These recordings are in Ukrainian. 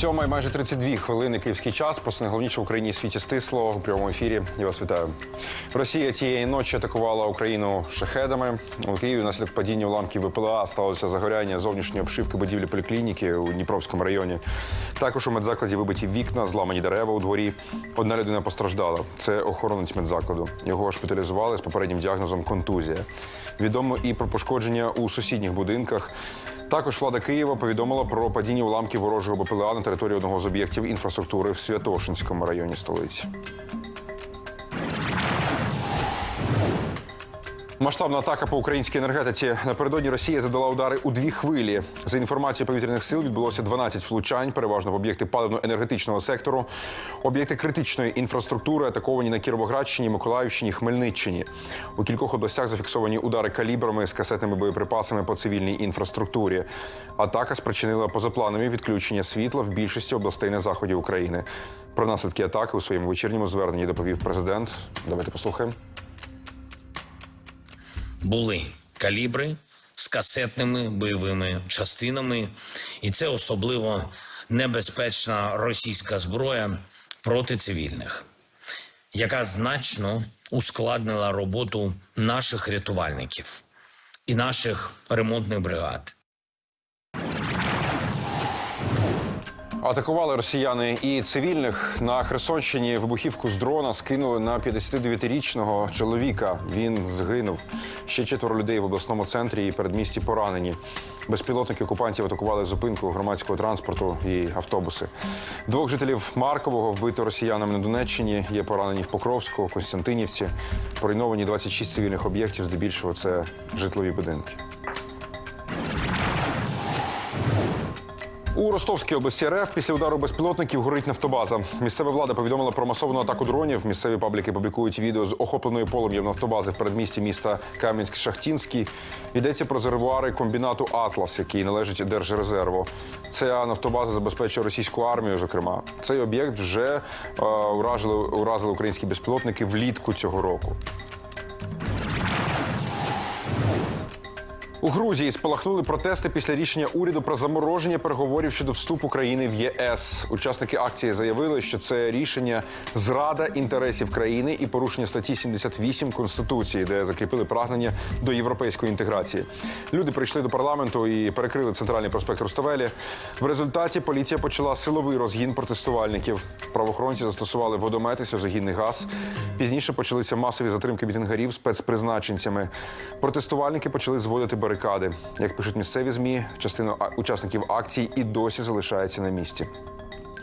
Сьома і майже 32 хвилини київський час. Про найголовніше в Україні світі стисло у прямому ефірі. Я вас вітаю. Росія тієї ночі атакувала Україну шахедами. У Києві внаслідок падіння уламків ВПЛА сталося загоряння зовнішньої обшивки будівлі поліклініки у Дніпровському районі. Також у медзакладі вибиті вікна, зламані дерева у дворі. Одна людина постраждала. Це охоронець медзакладу. Його госпіталізували з попереднім діагнозом контузія. Відомо і про пошкодження у сусідніх будинках. Також влада Києва повідомила про падіння уламків ворожого БПЛА на території одного з об'єктів інфраструктури в Святошинському районі столиці. Масштабна атака по українській енергетиці. Напередодні Росія задала удари у дві хвилі. За інформацією повітряних сил відбулося 12 влучань, переважно в об'єкти паливно-енергетичного сектору. Об'єкти критичної інфраструктури атаковані на Кіровоградщині, Миколаївщині, Хмельниччині. У кількох областях зафіксовані удари калібрами з касетними боєприпасами по цивільній інфраструктурі. Атака спричинила позапланові відключення світла в більшості областей на заході України. Про наслідки атаки у своєму вечірньому зверненні доповів президент. Давайте послухаємо. Були калібри з касетними бойовими частинами, і це особливо небезпечна російська зброя проти цивільних, яка значно ускладнила роботу наших рятувальників і наших ремонтних бригад. Атакували росіяни і цивільних на Херсонщині. Вибухівку з дрона скинули на 59-річного чоловіка. Він згинув. Ще четверо людей в обласному центрі і передмісті поранені. Безпілотники окупантів атакували зупинку громадського транспорту і автобуси. Двох жителів Маркового вбито росіянами на Донеччині. Є поранені в Покровську, Константинівці. Поруйновані 26 цивільних об'єктів. Здебільшого це житлові будинки. У Ростовській області РФ після удару безпілотників горить нафтобаза. Місцева влада повідомила про масовану атаку дронів. Місцеві пабліки публікують відео з охопленої полум'ям нафтобази в передмісті міста Кам'янськ-Шахтінський. Йдеться про резервуари комбінату Атлас, який належить Держрезерву. Ця нафтобаза забезпечує російську армію. Зокрема, цей об'єкт вже е, уражили, уразили українські безпілотники влітку цього року. У Грузії спалахнули протести після рішення уряду про замороження переговорів щодо вступу країни в ЄС. Учасники акції заявили, що це рішення зрада інтересів країни і порушення статті 78 конституції, де закріпили прагнення до європейської інтеграції. Люди прийшли до парламенту і перекрили центральний проспект Руставелі. В результаті поліція почала силовий розгін протестувальників. Правоохоронці застосували водомети, сльозогінний газ. Пізніше почалися масові затримки мітингарів спецпризначенцями. Протестувальники почали зводити барикади. Як пишуть місцеві змі, частина учасників акцій і досі залишається на місці.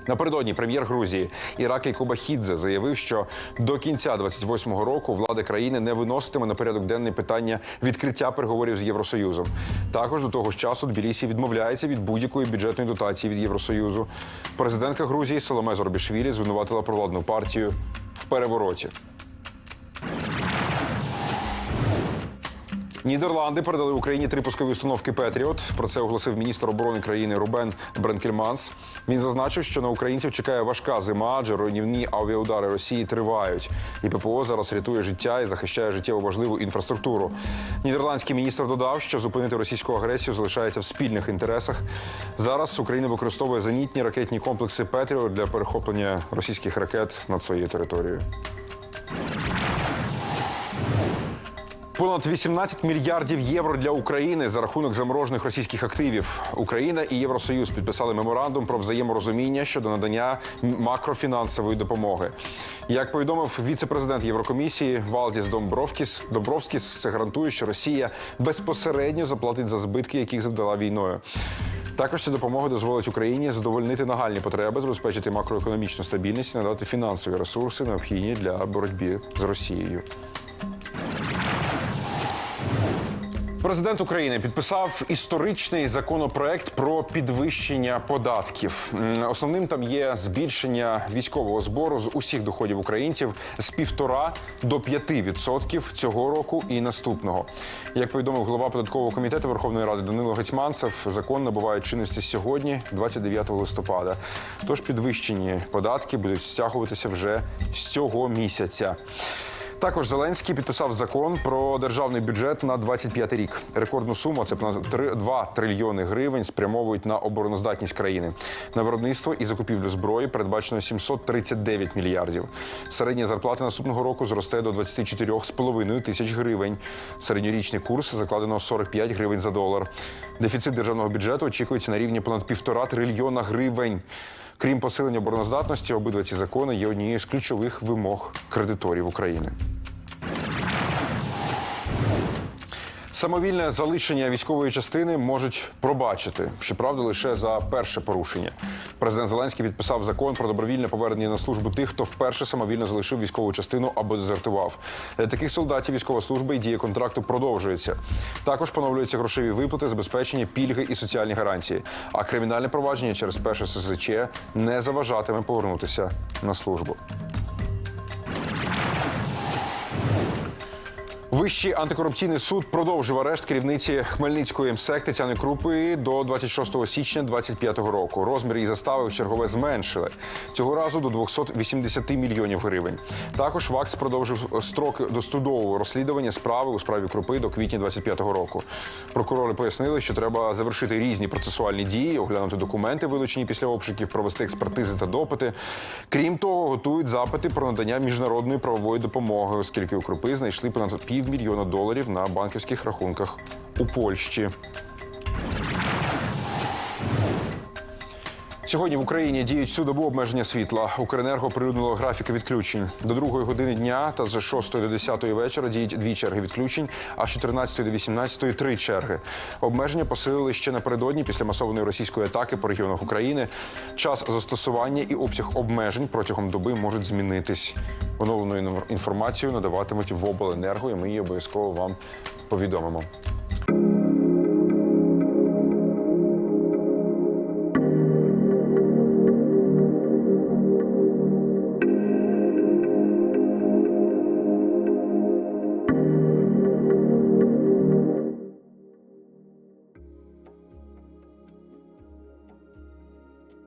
Напередодні прем'єр Грузії Іраклій Кобахідзе заявив, що до кінця 28-го року влада країни не виноситиме на порядок денний питання відкриття переговорів з Євросоюзом. Також до того ж часу Тбілісі відмовляється від будь-якої бюджетної дотації від Євросоюзу. Президентка Грузії Соломе Зорбішвілі звинуватила провладну партію в перевороті. Нідерланди передали Україні три пускові установки Петріот. Про це оголосив міністр оборони країни Рубен Бренкельманс. Він зазначив, що на українців чекає важка зима, адже руйнівні авіаудари Росії тривають. І ППО зараз рятує життя і захищає життєво важливу інфраструктуру. Нідерландський міністр додав, що зупинити російську агресію залишається в спільних інтересах. Зараз Україна використовує зенітні ракетні комплекси Петріот для перехоплення російських ракет над своєю територією. Понад 18 мільярдів євро для України за рахунок заморожених російських активів. Україна і Євросоюз підписали меморандум про взаєморозуміння щодо надання макрофінансової допомоги. Як повідомив віце-президент Єврокомісії Валдіс Домбровкіс, Домбровскіс, це гарантує, що Росія безпосередньо заплатить за збитки, яких завдала війною. Також ця допомога дозволить Україні задовольнити нагальні потреби, забезпечити макроекономічну стабільність і надати фінансові ресурси, необхідні для боротьби з Росією. Президент України підписав історичний законопроект про підвищення податків. Основним там є збільшення військового збору з усіх доходів українців з півтора до 5 відсотків цього року і наступного. Як повідомив голова податкового комітету Верховної Ради Данило Гетьманцев, закон набуває чинності сьогодні, 29 листопада. Тож підвищені податки будуть стягуватися вже з цього місяця. Також Зеленський підписав закон про державний бюджет на 25 рік. Рекордну суму це понад 3 2 трильйони гривень спрямовують на обороноздатність країни. На виробництво і закупівлю зброї передбачено 739 мільярдів. Середня зарплата наступного року зросте до 24,5 тисяч гривень. Середньорічний курс закладено 45 гривень за долар. Дефіцит державного бюджету очікується на рівні понад півтора трильйона гривень. Крім посилення обороноздатності, обидва ці закони є однією з ключових вимог кредиторів України. Самовільне залишення військової частини можуть пробачити, щоправда, лише за перше порушення. Президент Зеленський підписав закон про добровільне повернення на службу тих, хто вперше самовільно залишив військову частину або дезертував. Для таких солдатів військова служба і дія контракту продовжується. Також поновлюються грошові виплати, забезпечення, пільги і соціальні гарантії. А кримінальне провадження через перше СЗЧ не заважатиме повернутися на службу. Вищий антикорупційний суд продовжив арешт керівниці Хмельницької МСЕК Тетяни Крупи до 26 січня 2025 року. Розмір її застави в чергове зменшили цього разу до 280 мільйонів гривень. Також ВАКС продовжив строк досудового розслідування справи у справі Крупи до квітня 2025 року. Прокурори пояснили, що треба завершити різні процесуальні дії, оглянути документи, вилучені після обшуків, провести експертизи та допити. Крім того, готують запити про надання міжнародної правової допомоги, оскільки у Крупи знайшли понад півмільйона доларів на банківських рахунках у Польщі. Сьогодні в Україні діють всю добу обмеження світла. Укренерго прилюднило графіки відключень. До 2 години дня та з 6 до 10 вечора діють дві черги відключень, а з 14 до 18 три черги. Обмеження посилили ще напередодні після масованої російської атаки по регіонах України. Час застосування і обсяг обмежень протягом доби можуть змінитись. Оновлену інформацію надаватимуть в обленерго, і ми її обов'язково вам повідомимо.